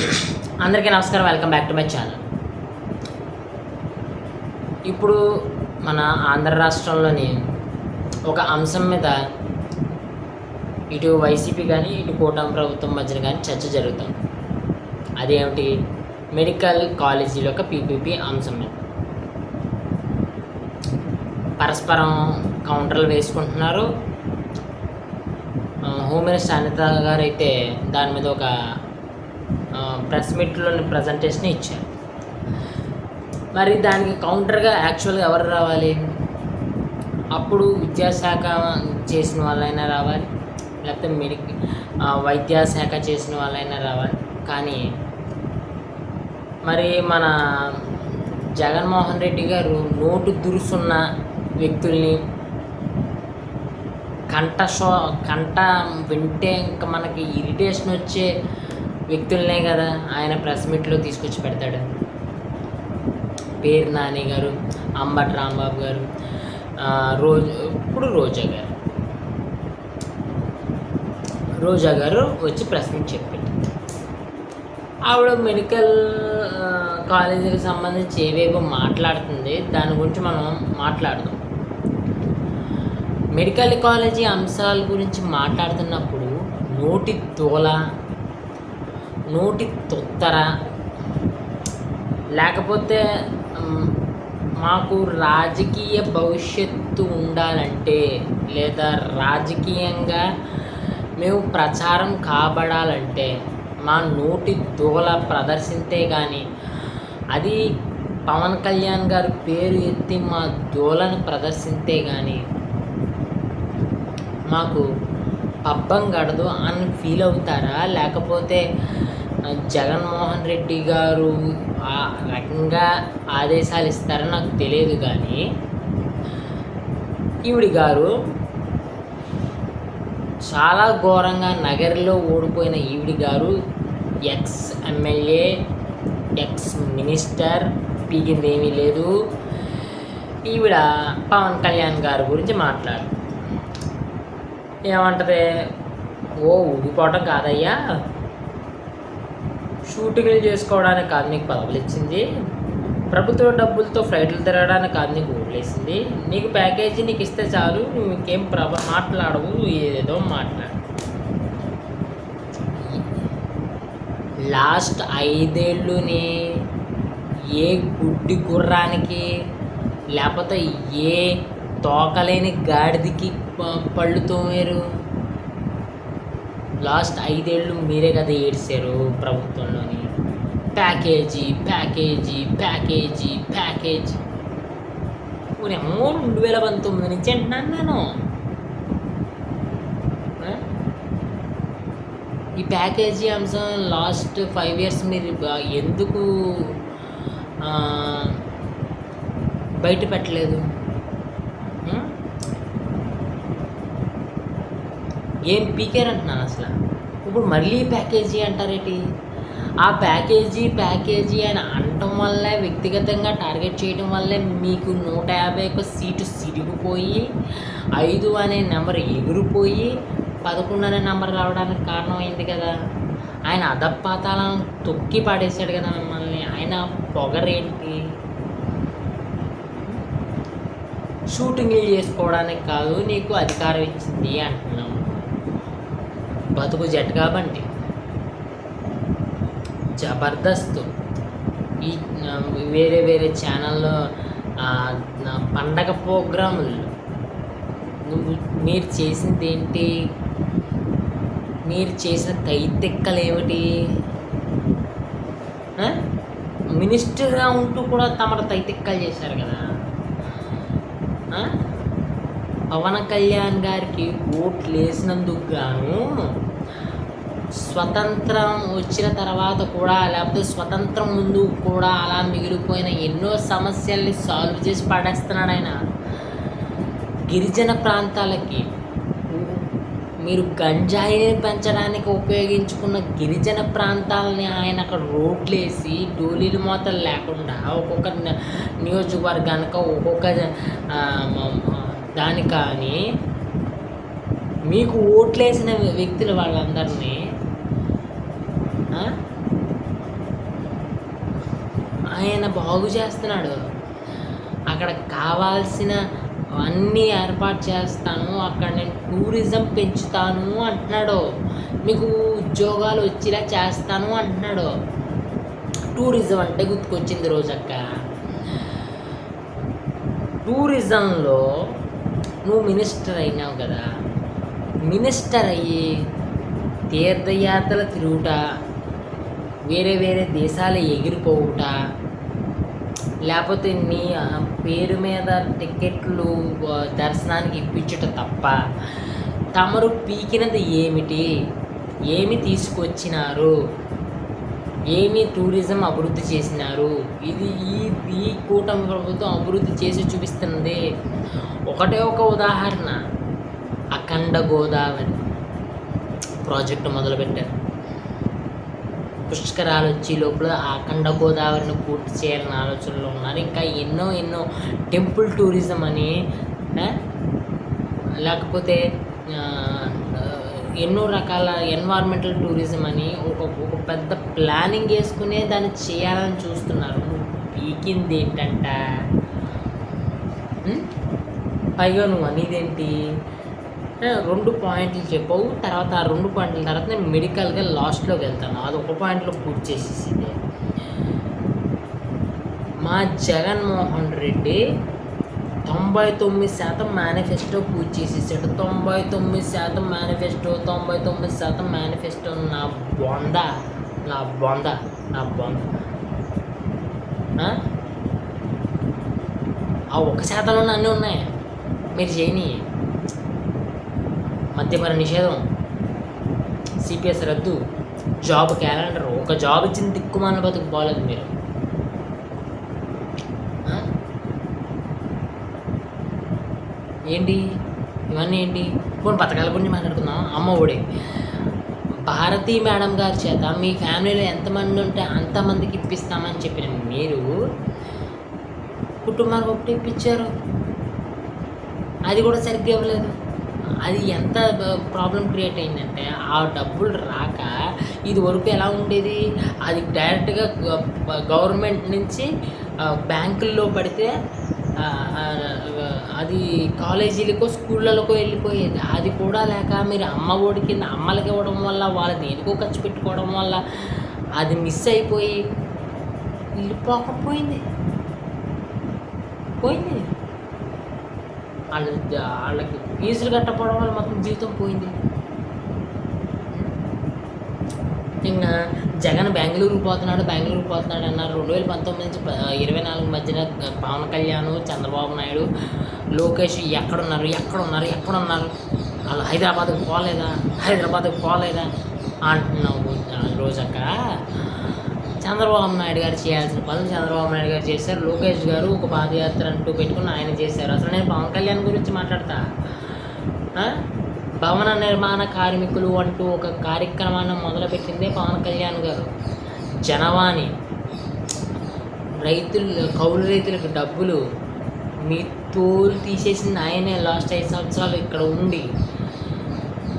అందరికీ నమస్కారం welcome back to my channel. ఇప్పుడు మన ఆంధ్ర రాష్ట్రంలోని ఒక అంశం మీద ఇటు వైసీపీ కానీ ఇటు కూటమి ప్రభుత్వం మధ్యన కానీ చర్చ జరుగుతుంది అదేమిటి? మెడికల్ కాలేజీల యొక్క పీపీపీ అంశం మీద. పరస్పరం కౌంటర్లు వేసుకుంటున్నారు. హోమ్ మినిస్టర్ అనిత గారు అయితే దాని మీద ఒక ప్రెస్ మీట్లోని ప్రజెంటేషన్ ఇచ్చారు. మరి దానికి కౌంటర్గా యాక్చువల్గా ఎవరు రావాలి? అప్పుడు విద్యాశాఖ చేసిన వాళ్ళైనా రావాలి? లేకపోతే మెడిక వైద్యాశాఖ చేసిన వాళ్ళైనా రావాలి? కానీ మరి మన జగన్మోహన్ రెడ్డి గారు నోటు దురుసున్న వ్యక్తుల్ని కంట షో కంట వింటే ఇంకా మనకి ఇరిటేషన్ వచ్చే వ్యక్తులనే కదా ఆయన ప్రెస్ మీట్లో తీసుకొచ్చి పెడతాడు. పేరు నాని గారు అంబటి రాంబాబు గారు రోజు ఇప్పుడు రోజా గారు. రోజా గారు వచ్చి ప్రెస్ మీట్ చెప్పాడు ఆవిడ మెడికల్ కాలేజీకి సంబంధించి ఏవేవో మాట్లాడుతుంది దాని గురించి మనం మాట్లాడదాం. మెడికల్ కాలేజీ అంశాల గురించి మాట్లాడుతున్నప్పుడు నోటి తోల నోటి తొత్తర. లేకపోతే మాకు రాజకీయ భవిష్యత్తు ఉండాలంటే లేదా రాజకీయంగా మేము ప్రచారం కాబడాలంటే మా నోటి దూల ప్రదర్శింతే కానీ అది పవన్ కళ్యాణ్ గారి పేరు ఎత్తి మా దూలను ప్రదర్శింతే కానీ మాకు పబ్బం గడదు అని ఫీల్ అవుతారా? లేకపోతే జగన్మోహన్ రెడ్డి గారు ఆ రకంగా ఆదేశాలు ఇస్తారని నాకు తెలియదు కానీ ఈవిడి గారు చాలా ఘోరంగా నగరిలో ఓడిపోయిన ఈవిడి గారు ఎక్స్ ఎమ్మెల్యే ఎక్స్ మినిస్టర్ పీకిందేమీ లేదు. ఈవిడ పవన్ కళ్యాణ్ గారి గురించి మాట్లాడు. ఏమంటది? ఓ ఊడిపోవటం కాదయ్యా. షూటింగ్లు చేసుకోవడానికి కాదు నీకు పదవులు ఇచ్చింది. ప్రభుత్వ డబ్బులతో ఫ్లైట్లు తిరగడానికి కాదు నీకు ఓట్లేసింది నీకు ప్యాకేజీ నీకు ఇస్తే చాలు నువ్వు ఇంకేం ప్రభ మాట్లాడవు ఏదో మాట్లాడు. లాస్ట్ ఐదేళ్ళుని ఏ గుడ్డి గుర్రానికి లేకపోతే ఏ తోకలేని గాడిదికి ప- పళ్ళు తోమారు? లాస్ట్ ఐదేళ్ళు మీరే కదా ఏడ్చారు ప్రభుత్వంలోని. Package package package package. ఊరేమో రెండు వేల పంతొమ్మిది నుంచి అంటున్నాను నేను ఈ ప్యాకేజీ అంశం లాస్ట్ ఫైవ్ ఇయర్స్ మీరు ఎందుకు బయట పెట్టలేదు? ఏం పీకేర్ అంటున్నాను అసలు? ఇప్పుడు మళ్ళీ ప్యాకేజీ అంటారేంటి? ఆ ప్యాకేజీ ప్యాకేజీ అని అనటం వల్లే వ్యక్తిగతంగా టార్గెట్ చేయడం వల్లే మీకు నూట యాభై ఒక సీటు సిరిగిపోయి ఐదు అనే నెంబర్ ఎగిరిపోయి పదకొండు అనే నెంబర్ రావడానికి కారణమైంది కదా? ఆయన అధపాతాలను తొక్కి పాడేశాడు కదా మిమ్మల్ని. ఆయన పొగరేంటి? షూటింగ్లు చేసుకోవడానికి కాదు నీకు అధికారం ఇచ్చింది అంటున్నాము బతుకు జట్కాబండి జబర్దస్త్. ఈ వేరే వేరే ఛానల్లో పండగ ప్రోగ్రాములు. నువ్వు మీరు చేసింది ఏంటి మీరు చేసిన తైతెక్కలు ఏమిటి మినిస్టర్గా ఉంటూ కూడా తమరు తైతెక్కలు చేశారు కదా. పవన్ కళ్యాణ్ గారికి ఓట్లు వేసినందుకు గాను స్వతంత్రం వచ్చిన తర్వాత కూడా లేకపోతే స్వతంత్రం ముందు కూడా అలా మిగిలిపోయిన ఎన్నో సమస్యల్ని సాల్వ్ చేసి పడేస్తున్నాడు ఆయన. గిరిజన ప్రాంతాలకి మీరు గంజాయిని పెంచడానికి ఉపయోగించుకున్న గిరిజన ప్రాంతాలని ఆయన అక్కడ రోడ్లు వేసి డోలీలు మూతలు లేకుండా ఒక్కొక్క నియోజకవర్గానికి ఒక్కొక్క దాని కానీ మీకు ఓట్లేసిన వ్యక్తులు వాళ్ళందరినీ ఆ? ఆయన బాగు చేస్తున్నాడు అక్కడ కావాల్సిన అన్నీ ఏర్పాటు చేస్తాను అక్కడ నేను టూరిజం పెంచుతాను అంటున్నాడు. మీకు ఉద్యోగాలు వచ్చేలా చేస్తాను అంటున్నాడు. టూరిజం అంటే గుర్తుకొచ్చింది రోజక్క టూరిజంలో నువ్వు మినిస్టర్ అయినావు కదా. మినిస్టర్ అయ్యి తీర్థయాత్రలు తిరుగుట వేరే వేరే దేశాలు ఎగిరిపోవుట లేకపోతే నీ పేరు మీద టికెట్లు దర్శనానికి ఇప్పించుట తప్ప తమరు పీకినది ఏమిటి? ఏమి తీసుకొచ్చినారు? ఏమి టూరిజం అభివృద్ధి చేసినారు? ఇది ఈ ఈ కూటమి ప్రభుత్వం అభివృద్ధి చేసి చూపిస్తుంది ఒకటే ఒక ఉదాహరణ. అఖండ గోదావరి ప్రాజెక్టు మొదలుపెట్టారు. పుష్కరాలు వచ్చి లోపల అఖండ గోదావరిని పూర్తి చేయాలని ఆలోచనలో ఉన్నారు. ఇంకా ఎన్నో ఎన్నో టెంపుల్ టూరిజం అని లేకపోతే ఎన్నో రకాల ఎన్వైర్మెంటల్ టూరిజం అని ఒక ఒక పెద్ద ప్లానింగ్ వేసుకునే దాన్ని చేయాలని చూస్తున్నారు. పీకింది ఏంటంట? పైగా నువ్వు అనేదేంటి? ఏంటి రెండు పాయింట్లు చెప్పవు. తర్వాత ఆ రెండు పాయింట్ల తర్వాత నేను మెడికల్గా లాస్ట్లోకి వెళ్తాను. అది ఒక పాయింట్లో పూర్తి చేసేసింది. మా జగన్మోహన్ రెడ్డి తొంభై తొమ్మిది శాతం మేనిఫెస్టో పూర్తి చేసేసాడు. తొంభై తొమ్మిది శాతం మేనిఫెస్టో తొంభై తొమ్మిది శాతం మేనిఫెస్టో నా బొంద నా బొంద నా బొంద. ఆ? ఒక శాతంలో అన్నీ ఉన్నాయి. మీరు చేయని మద్యపాన నిషేధం సిపిఎస్ రద్దు జాబ్ క్యాలెండర్ ఒక జాబ్ ఇచ్చిన దిక్కుమాన బతుకు బాగాలేదు మీరు. ఏంటి? ఇవన్నీ ఏంటి? కొన్ని పథకాల గురించి మాట్లాడుకుందాం అమ్మ ఒడి. భారతీ మేడం గారి చేత మీ ఫ్యామిలీలో ఎంతమంది ఉంటే అంతమందికి ఇప్పిస్తామని చెప్పిన మీరు కుటుంబానికి ఒకటి ఇప్పించారు. అది కూడా సరిగ్గా ఇవ్వలేదు. అది ఎంత ప్రాబ్లం క్రియేట్ అయిందంటే ఆ డబ్బులు రాక ఇది వరకు ఎలా ఉండేది? అది డైరెక్ట్గా గవర్నమెంట్ నుంచి బ్యాంకుల్లో పడితే అది కాలేజీలకో స్కూళ్ళకో వెళ్ళిపోయేది. అది కూడా లేక మీరు అమ్మ ఒడి కింద అమ్మలకి ఇవ్వడం వల్ల వాళ్ళ దేనికో ఖర్చు పెట్టుకోవడం వల్ల అది మిస్ అయిపోయి వెళ్ళిపోకపోయింది. పోయింది. వాళ్ళు వాళ్ళకి ఫీజులు కట్టకపోవడం వల్ల మొత్తం జీవితం పోయింది. ఇంకా జగన్ బెంగళూరు పోతున్నాడు బెంగళూరు పోతున్నాడు అన్నారు. రెండు వేల పంతొమ్మిది నుంచి ఇరవై నాలుగు మధ్యన పవన్ కళ్యాణ్ చంద్రబాబు నాయుడు లోకేష్ ఎక్కడున్నారు ఎక్కడున్నారు ఎక్కడున్నారు? వాళ్ళు హైదరాబాద్కి పోలేదా? హైదరాబాద్కి పోలేదా? అంటున్నావు రోజక్క చంద్రబాబు నాయుడు గారు చేయాల్సిన పనులు చంద్రబాబు నాయుడు గారు చేశారు. లోకేష్ గారు ఒక పాదయాత్ర అంటూ పెట్టుకుని ఆయన చేశారు. అసలు నేను పవన్ కళ్యాణ్ గురించి మాట్లాడతా? భవన నిర్మాణ కార్మికులు అంటూ ఒక కార్యక్రమాన్ని మొదలుపెట్టిందే పవన్ కళ్యాణ్ గారు. జనవాణి. రైతులు కౌలు రైతులకు డబ్బులు మీ తోలు తీసేసింది ఆయనే లాస్ట్ ఐదు సంవత్సరాలు ఇక్కడ ఉండి.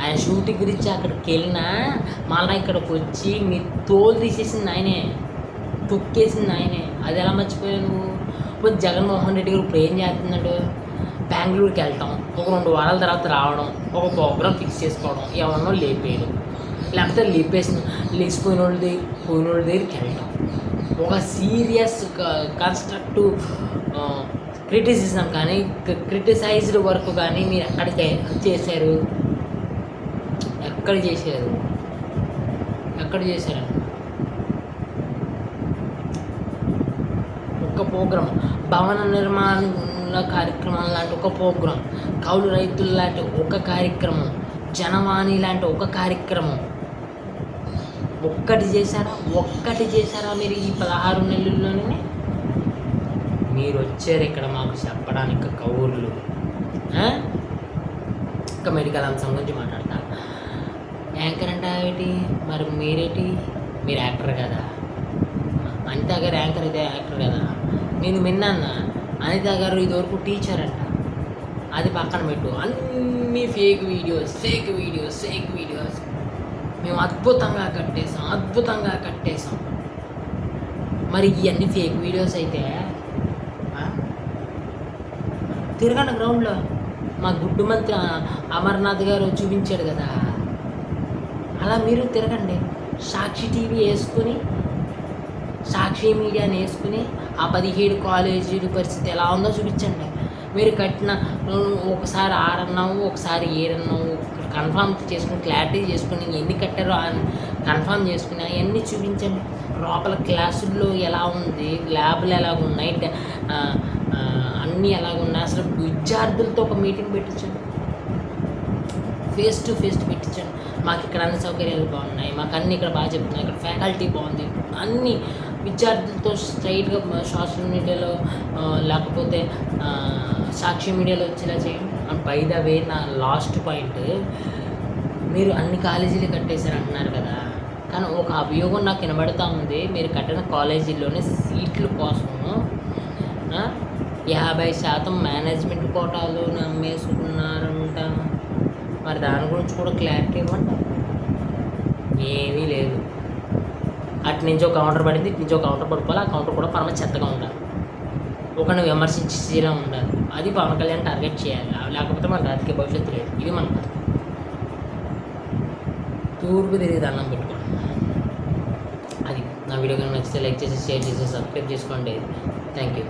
ఆయన షూటింగ్ గురించి అక్కడికి వెళ్ళినా మళ్ళీ ఇక్కడికి వచ్చి మీ తోలు తీసేసింది ఆయనే తొక్కేసింది ఆయనే అది ఎలా మర్చిపోయావు నువ్వు? ఇప్పుడు జగన్మోహన్ రెడ్డి గారు ఇప్పుడు ఏం చేస్తున్నాడు? బెంగళూరుకి వెళ్ళటం ఒక రెండు వారాల తర్వాత రావడం ఒక ప్రోగ్రామ్ ఫిక్స్ చేసుకోవడం ఎవరినో లేపేయడం. లేకపోతే లేపేసిన లేచిపోయిన వాళ్ళ దగ్గర పోయిన వాళ్ళ దగ్గరికి వెళ్ళటం ఒక సీరియస్ కన్స్ట్రక్టివ్ క్రిటిసిజం కానీ క్రిటిసైజ్డ్ వర్క్ కానీ మీరు ఎక్కడ చేశారు? ఎక్కడ చేశారు ఎక్కడ చేశారు ఒక ప్రోగ్రాం. భవన నిర్మాణ కార్యక్రమం లాంటి ఒక ప్రోగ్రాం. కౌలు రైతులు లాంటి ఒక కార్యక్రమం. జనవాణి లాంటి ఒక కార్యక్రమం. ఒక్కటి చేశారా? ఒక్కటి చేశారా మీరు ఈ పదహారు నెలల్లోనే? మీరు వచ్చారు ఇక్కడ మాకు చెప్పడానికి కౌర్లు ఇంకా మెడికల్ అంశం గురించి మాట్లాడతా యాంకర్ అంటే ఏంటి? మరి మీరేంటి? మీరు యాక్టర్ కదా. అనిత గారు యాంకర్ అయితే యాక్టర్ కదా. నేను విన్నాను అనిత గారు ఇదివరకు టీచర్ అంట. అది పక్కన పెట్టు. అన్ని fake videos fake videos fake videos మేము అద్భుతంగా కట్టేసాం అద్భుతంగా కట్టేసాం మరి ఇవన్నీ ఫేక్ వీడియోస్ అయితే తిరగండి గ్రౌండ్లో మా గుడ్డు మంత్రి అమర్నాథ్ గారు చూపించాడు కదా. అలా మీరు తిరగండి. సాక్షి టీవీ వేసుకుని సాక్షి మీడియాని వేసుకుని ఆ పదిహేడు కాలేజీల పరిస్థితి ఎలా ఉందో చూపించండి. మీరు కట్టిన ఒకసారి ఆరన్నావు ఒకసారి ఏడన్నావు కన్ఫామ్ చేసుకుని క్లారిటీ చేసుకుని ఎన్ని కట్టారో కన్ఫామ్ చేసుకుని అవన్నీ చూపించండి. లోపల క్లాసుల్లో ఎలా ఉంది ల్యాబ్లు ఎలాగున్నాయి అన్నీ ఎలాగ ఉన్నాయి అసలు విద్యార్థులతో ఒక మీటింగ్ పెట్టించండి. ఫేస్ టు ఫేస్ పెట్టించండి. మాకు ఇక్కడ అన్ని సౌకర్యాలు బాగున్నాయి మాకు అన్ని ఇక్కడ బాగా చెప్తున్నాయి ఇక్కడ ఫ్యాకల్టీ బాగుంది అన్ని విద్యార్థులతో స్ట్రైట్గా సోషల్ మీడియాలో లేకపోతే సాక్షి మీడియాలో వచ్చేలా చేయండి. బై ద వే నా లాస్ట్ పాయింట్ మీరు అన్ని కాలేజీలు కట్టేశారు అంటున్నారు కదా. కానీ ఒక అభియోగం నాకు వినబడతా ఉంది. మీరు కట్టిన కాలేజీల్లోనే సీట్ల కోసము యాభై శాతం మేనేజ్మెంట్ కోటాలు నమ్మేసుకున్నారంట. మరి దాని గురించి కూడా క్లారిటీ ఇవ్వండి. ఏమీ లేదు. అటు నుంచి ఒక కౌంటర్ పడింది ఇటు నుంచి ఒక కౌంటర్ పడిపోవాలి ఆ కౌంటర్ కూడా పరమ చెత్తగా ఉండాలి. ఒకరిని విమర్శించేలా ఉండాలి. అది పవన్ కళ్యాణ్ టార్గెట్ చేయాలి. లేకపోతే మన రాజకీయ భవిష్యత్తు లేదు. ఇది మన తూర్పు తిరిగి దండం పెట్టుకోండి. అది నా వీడియో కనుక నచ్చితే లైక్ చేసి షేర్ చేసి సబ్స్క్రైబ్ చేసుకోండి. Thank you